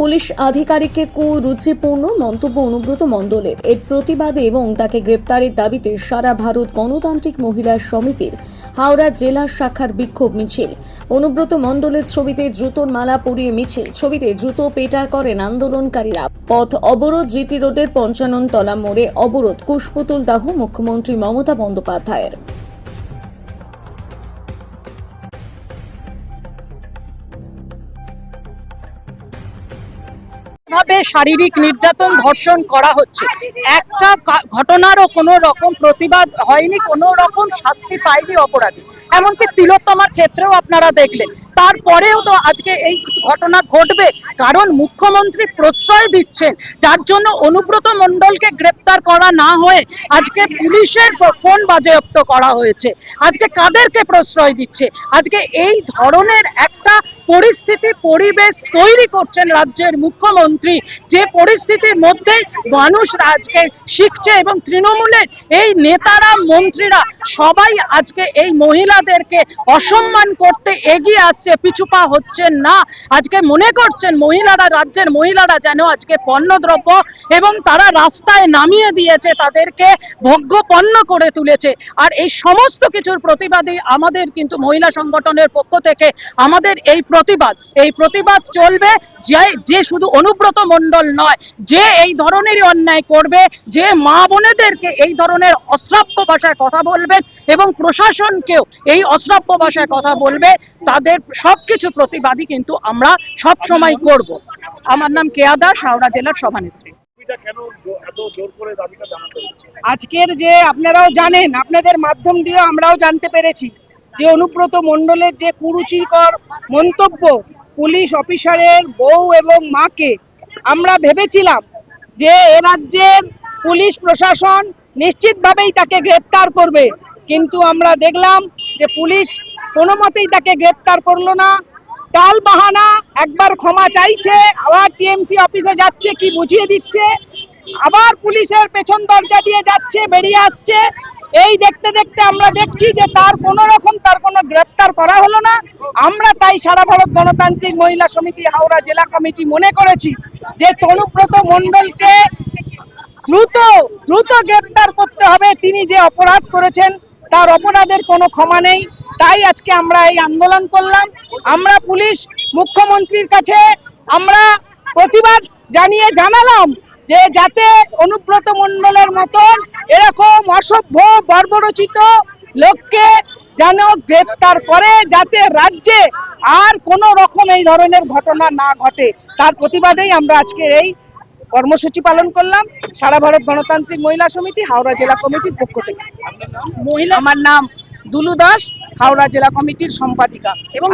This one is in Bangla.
পুলিশ আধিকারিককে কুরুচিপূর্ণ মন্তব্য অনুব্রত মণ্ডলের। এর প্রতিবাদে এবং তাকে গ্রেপ্তারের দাবিতে সারা ভারত গণতান্ত্রিক মহিলা সমিতির হাওড়া জেলা শাখার বিক্ষোভ মিছিল। অনুব্রত মণ্ডলের ছবিতে জুতোর মালা পরিয়ে মিছিল। ছবিতে জুতো পেটা করেন আন্দোলনকারীরা। পথ অবরোধ জিটি রোডের পঞ্চানন তলা মোড়ে অবরোধ। কুশপুতুল দাহ, মুখ্যমন্ত্রী মমতা বন্দ্যোপাধ্যায়ের। ভাবে শারীরিক নির্যাতন ধর্ষণ করা হচ্ছে? একটা ঘটনারও কোনো রকম প্রতিবাদ হয়নি, কোনো রকম শাস্তি পায়নি অপরাধী। এমনকি তিলোত্তমার ক্ষেত্রেও আপনারা দেখলেন। তারপরেও তো আজকে এই ঘটনা ঘটবে, কারণ মুখ্যমন্ত্রী প্রশ্রয় দিচ্ছেন, যার জন্য অনুব্রত মণ্ডলকে গ্রেপ্তার করা না হয়ে আজকে পুলিশের ফোন বাজেয়াপ্ত করা হয়েছে। আজকে কাদেরকে প্রশ্রয় দিচ্ছে? আজকে এই ধরনের একটা পরিস্থিতি, পরিবেশ তৈরি করছেন রাজ্যের মুখ্যমন্ত্রী। যে পরিস্থিতির মধ্যেই মানুষ আজকে শিখছে এবং তৃণমূলের এই নেতারা, মন্ত্রীরা সবাই আজকে এই মহিলাদেরকে অসম্মান করতে এগিয়ে আসছে পিছুপা হচ্ছেন না। আজকে মনে করছেন মহিলারা, রাজ্যের মহিলারা যেন আজকে পণ্যদ্রব্য এবং তারা রাস্তায় নামিয়ে দিয়েছে, তাদেরকে ভোগ্য পণ্য করে তুলেছে। আর এই সমস্ত কিছুর প্রতিবাদী আমাদের কিন্তু মহিলা সংগঠনের পক্ষ থেকে, আমাদের এই প্রতিবাদ। এই প্রতিবাদ চলবে যে যে শুধু অনুব্রত মণ্ডল নয় যে এই ধরনেরই অন্যায় করবে যে মা বোনেদেরকে এই ধরনের অশ্রাব্য ভাষায় কথা বলবেন এবং প্রশাসনকেও এই অশ্রাব্য ভাষায় কথা বলবে তাদের সবকিছু প্রতিবাদী কিন্তু আমরা সব সময় করব। আমার নাম কেয়া দাস হাওড়া জেলার সভানেত্রী। আজকের যে আপনারাও জানেন আপনাদের মাধ্যম দিয়ে আমরাও জানতে পেরেছি। যে অনুব্রত মণ্ডলের যে কুরুচিকর মন্তব্য পুলিশ অফিসারের বউ এবং মাকে, আমরা ভেবেছিলাম যে এ রাজ্যের পুলিশ প্রশাসন নিশ্চিতভাবেই তাকে গ্রেপ্তার করবে। কিন্তু আমরা দেখলাম যে পুলিশ কোনো মতেই তাকে গ্রেপ্তার করল না। টাল বাহানা একবার ক্ষমা চাইছে, আবার টিএমসি অফিসে যাচ্ছে, কি বুঝিয়ে দিচ্ছে? আবার পুলিশের পেছন দরজা দিয়ে যাচ্ছে, বেরিয়ে আসছে। এই দেখতে দেখতে আমরা দেখছি যে তার কোনো রকম, তার কোনো গ্রেপ্তার করা হলো না। আমরা তাই সারা ভারত গণতান্ত্রিক মহিলা সমিতি, হাওড়া জেলা কমিটি মনে করেছি যে তনুব্রত মণ্ডলকে দ্রুত দ্রুত গ্রেপ্তার করতে হবে। তিনি যে অপরাধ করেছেন, তার অপরাধের কোনো ক্ষমা নেই। তাই আজকে আমরা এই আন্দোলন করলাম। আমরা পুলিশ, মুখ্যমন্ত্রীর কাছে আমরা প্রতিবাদ জানিয়ে জানালাম যে যাতে অনুব্রত মণ্ডলের মতন এরকম অসভ্য বর্বরচিত লোককে যেন গ্রেপ্তার করে যাতে রাজ্যে আর কোনো রকম এই ধরনের ঘটনা না ঘটে। তার প্রতিবাদেই আমরা আজকের এই কর্মসূচি পালন করলাম। সারা ভারত গণতান্ত্রিক মহিলা সমিতি হাওড়া জেলা কমিটির পক্ষ থেকে। মহিলা আমার নাম দুলু দাস হাওড়া জেলা কমিটির সম্পাদিকা। এবং